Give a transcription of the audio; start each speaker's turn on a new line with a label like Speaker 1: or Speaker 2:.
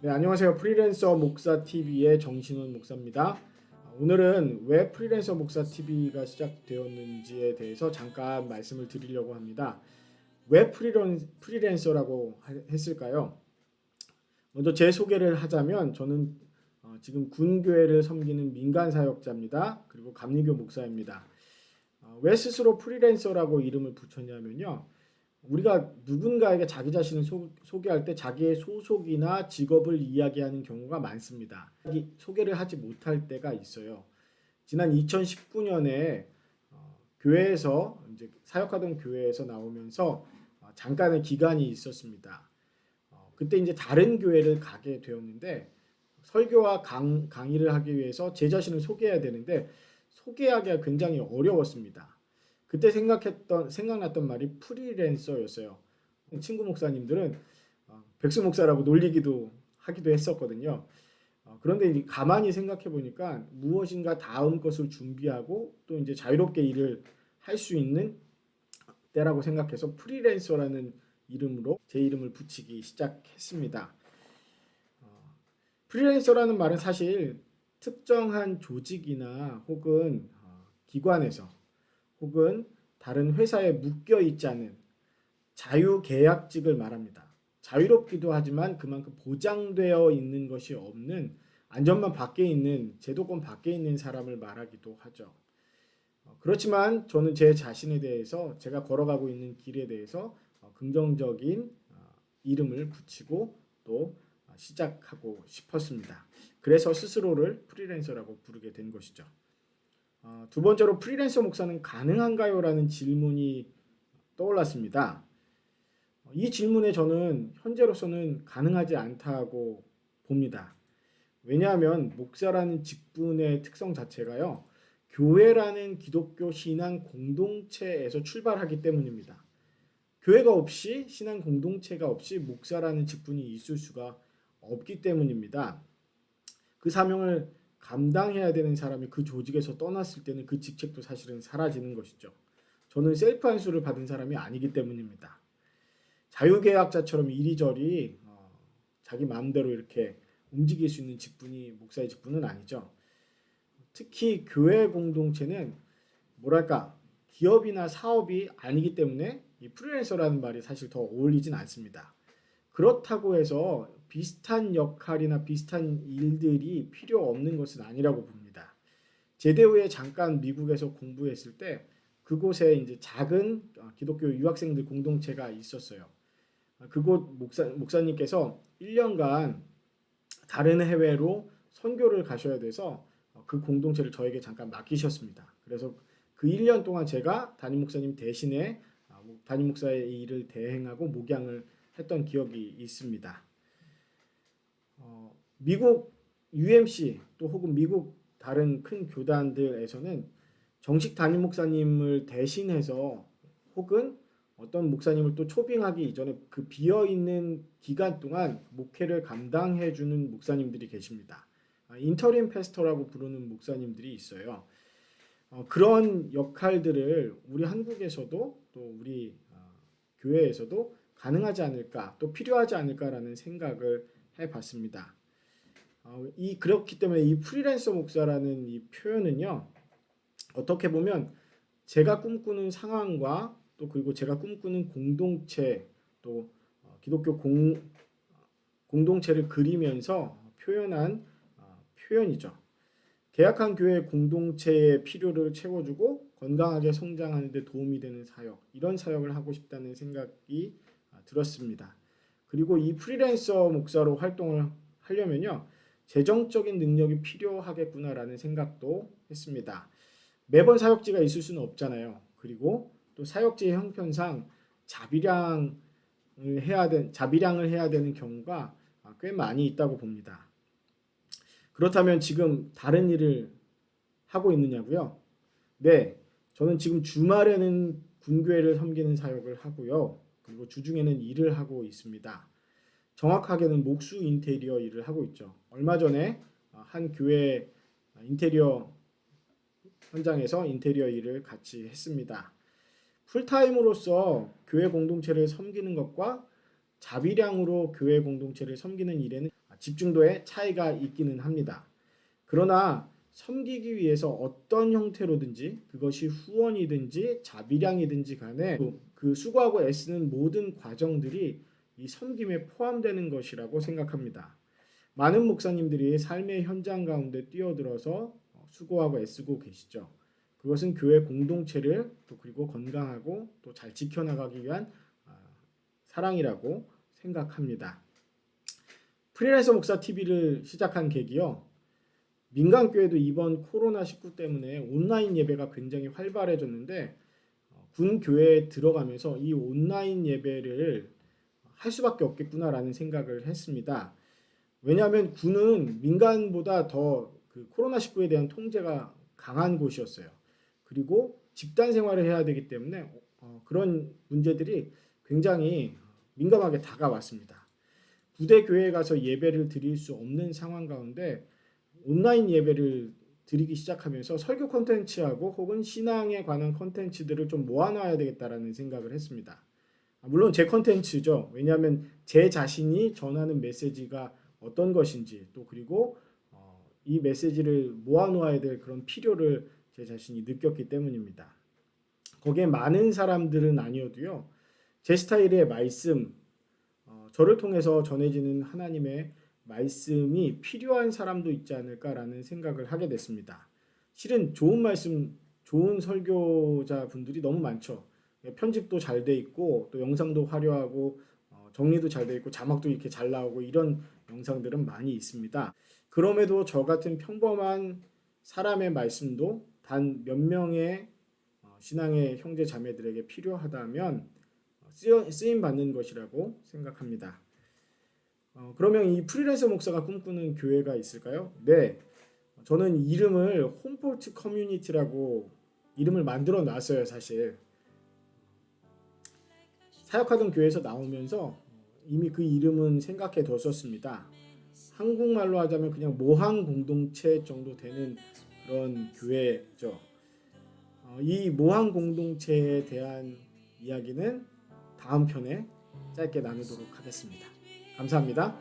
Speaker 1: 네, 안녕하세요. 프리랜서 목사 TV의 정신원 목사입니다. 오늘은 왜 프리랜서 목사 TV가 시작되었는지에 대해서 잠깐 말씀을 드리려고 합니다. 왜 프리랜, 프리랜서라고 하- 했을까요? 먼저 제 소개를 하자면 저는 어, 지금 군교회를 섬기는 민간 사역자입니다. 그리고 감리교 목사입니다. 어, 왜 스스로 프리랜서라고 이름을 붙였냐면요. 우리가 누군가에게 자기 자신을 소, 소개할 때 자기의 소속이나 직업을 이야기하는 경우가 많습니다. 이 소개를 하지 못할 때가 있어요. 지난 2019년에 어, 교회에서 이제 사역하던 교회에서 나오면서 어, 잠깐의 기간이 있었습니다. 어, 그때 이제 다른 교회를 가게 되었는데 설교와 강, 강의를 하기 위해서 제 자신을 소개해야 되는데 소개하기가 굉장히 어려웠습니다. 그때 생각했던 생각났던 말이 프리랜서였어요. 친구 목사님들은 어, 백수 목사라고 놀리기도 하기도 했었거든요. 어, 그런데 가만히 생각해 보니까 무엇인가 다음 것을 준비하고 또 이제 자유롭게 일을 할 수 있는 때라고 생각해서 프리랜서라는 이름으로 제 이름을 붙이기 시작했습니다. 어, 프리랜서라는 말은 사실 특정한 조직이나 혹은 어, 기관에서 혹은 다른 회사에 묶여 있지 않은 자유 계약직을 말합니다. 자유롭기도 하지만 그만큼 보장되어 있는 것이 없는 안전만 밖에 있는 제도권 밖에 있는 사람을 말하기도 하죠. 어, 그렇지만 저는 제 자신에 대해서 제가 걸어가고 있는 길에 대해서 어, 긍정적인 어, 이름을 붙이고 또 어, 시작하고 싶었습니다. 그래서 스스로를 프리랜서라고 부르게 된 것이죠. 어, 두 번째로 프리랜서 목사는 가능한가요?라는 질문이 떠올랐습니다. 어, 이 질문에 저는 현재로서는 가능하지 않다고 봅니다. 왜냐하면 목사라는 직분의 특성 자체가요. 교회라는 기독교 신앙 공동체에서 출발하기 때문입니다. 교회가 없이 신앙 공동체가 없이 목사라는 직분이 있을 수가 없기 때문입니다. 그 사명을 감당해야 되는 사람이 그 조직에서 떠났을 때는 그 직책도 사실은 사라지는 것이죠. 저는 셀프 안수를 받은 사람이 아니기 때문입니다. 자유계약자처럼 이리저리 어, 자기 마음대로 이렇게 움직일 수 있는 직분이 목사의 직분은 아니죠. 특히 교회 공동체는 뭐랄까 기업이나 사업이 아니기 때문에 이 프리랜서라는 말이 사실 더 어울리진 않습니다. 그렇다고 해서 비슷한 역할이나 비슷한 일들이 필요 없는 것은 아니라고 봅니다. 제대 후에 잠깐 미국에서 공부했을 때 그곳에 이제 작은 어, 기독교 유학생들 공동체가 있었어요. 아, 그곳 목사 목사님께서 1년간 다른 해외로 선교를 가셔야 돼서 어, 그 공동체를 저에게 잠깐 맡기셨습니다. 그래서 그 1년 동안 제가 담임 목사님 대신에 아, 뭐 담임 목사의 이 일을 대행하고 목양을 했던 기억이 있습니다. 어, 미국 UMC 또 혹은 미국 다른 큰 교단들에서는 정식 담임 목사님을 대신해서 혹은 어떤 목사님을 또 초빙하기 이전에 그 비어 있는 기간 동안 목회를 감당해 주는 목사님들이 계십니다. 아, 인터림 패스터라고 부르는 목사님들이 있어요. 어, 그런 역할들을 우리 한국에서도 또 우리 어, 교회에서도 가능하지 않을까 또 필요하지 않을까라는 생각을 해봤습니다. 어, 이 그렇기 때문에 이 프리랜서 목사라는 이 표현은요 어떻게 보면 제가 꿈꾸는 상황과 또 그리고 제가 꿈꾸는 공동체 또 어, 기독교 공 공동체를 그리면서 표현한 어, 표현이죠. 계약한 교회 공동체의 필요를 채워주고 건강하게 성장하는 데 도움이 되는 사역 이런 사역을 하고 싶다는 생각이 아, 들었습니다. 그리고 이 프리랜서 목사로 활동을 하려면요 재정적인 능력이 필요하겠구나라는 생각도 했습니다. 매번 사역지가 있을 수는 없잖아요. 그리고 또 사역지의 형편상 자비량을 해야 된 자비량을 해야 되는 경우가 아, 꽤 많이 있다고 봅니다. 그렇다면 지금 다른 일을 하고 있느냐고요? 네, 저는 지금 주말에는 군교회를 섬기는 사역을 하고요. 그리고 주중에는 일을 하고 있습니다. 정확하게는 목수 인테리어 일을 하고 있죠. 얼마 전에 어, 한 교회 인테리어 현장에서 인테리어 일을 같이 했습니다. 풀타임으로서 교회 공동체를 섬기는 것과 자비량으로 교회 공동체를 섬기는 일에는 집중도의 차이가 있기는 합니다. 그러나 섬기기 위해서 어떤 형태로든지 그것이 후원이든지 자비량이든지 간에 그 수고하고 애쓰는 모든 과정들이 이 섬김에 포함되는 것이라고 생각합니다. 많은 목사님들이 삶의 현장 가운데 뛰어들어서 수고하고 애쓰고 계시죠. 그것은 교회 공동체를 또 그리고 건강하고 또 잘 지켜나가기 위한 아, 사랑이라고 생각합니다. 프리랜서 목사 TV를 시작한 계기요. 민간 교회도 이번 코로나 19 때문에 온라인 예배가 굉장히 활발해졌는데 어, 군 교회에 들어가면서 이 온라인 예배를 할 수밖에 없겠구나라는 생각을 했습니다. 왜냐하면 군은 민간보다 더 그 코로나 19에 대한 통제가 강한 곳이었어요. 그리고 집단 생활을 해야 되기 때문에 어, 그런 문제들이 굉장히 민감하게 다가왔습니다. 부대 교회에 가서 예배를 드릴 수 없는 상황 가운데 온라인 예배를 드리기 시작하면서 설교 콘텐츠하고 혹은 신앙에 관한 콘텐츠들을 좀 모아놔야 되겠다라는 생각을 했습니다. 아, 물론 제 콘텐츠죠. 왜냐하면 제 자신이 전하는 메시지가 어떤 것인지 또 그리고 어, 이 메시지를 모아놓아야 될 그런 필요를 제 자신이 느꼈기 때문입니다. 거기에 많은 사람들은 아니어도요. 제 스타일의 말씀, 어, 저를 통해서 전해지는 하나님의 말씀이 필요한 사람도 있지 않을까라는 생각을 하게 됐습니다. 실은 좋은 말씀, 좋은 설교자 분들이 너무 많죠. 편집도 잘 돼 있고 또 영상도 화려하고 어, 정리도 잘 돼 있고 자막도 이렇게 잘 나오고 이런 영상들은 많이 있습니다. 그럼에도 저 같은 평범한 사람의 말씀도 단 몇 명의 어, 신앙의 형제 자매들에게 필요하다면 쓰여, 쓰임 받는 것이라고 생각합니다. 어, 그러면 이 프리랜서 목사가 꿈꾸는 교회가 있을까요? 네. 저는 이름을 홈포트 커뮤니티라고 이름을 만들어 놨어요, 사실. 사역하던 교회에서 나오면서 이미 그 이름은 생각해 뒀었습니다. 한국말로 하자면 그냥 모항 공동체 정도 되는 그런 교회죠. 어, 이 모항 공동체에 대한 이야기는 다음 편에 짧게 나누도록 하겠습니다. 감사합니다.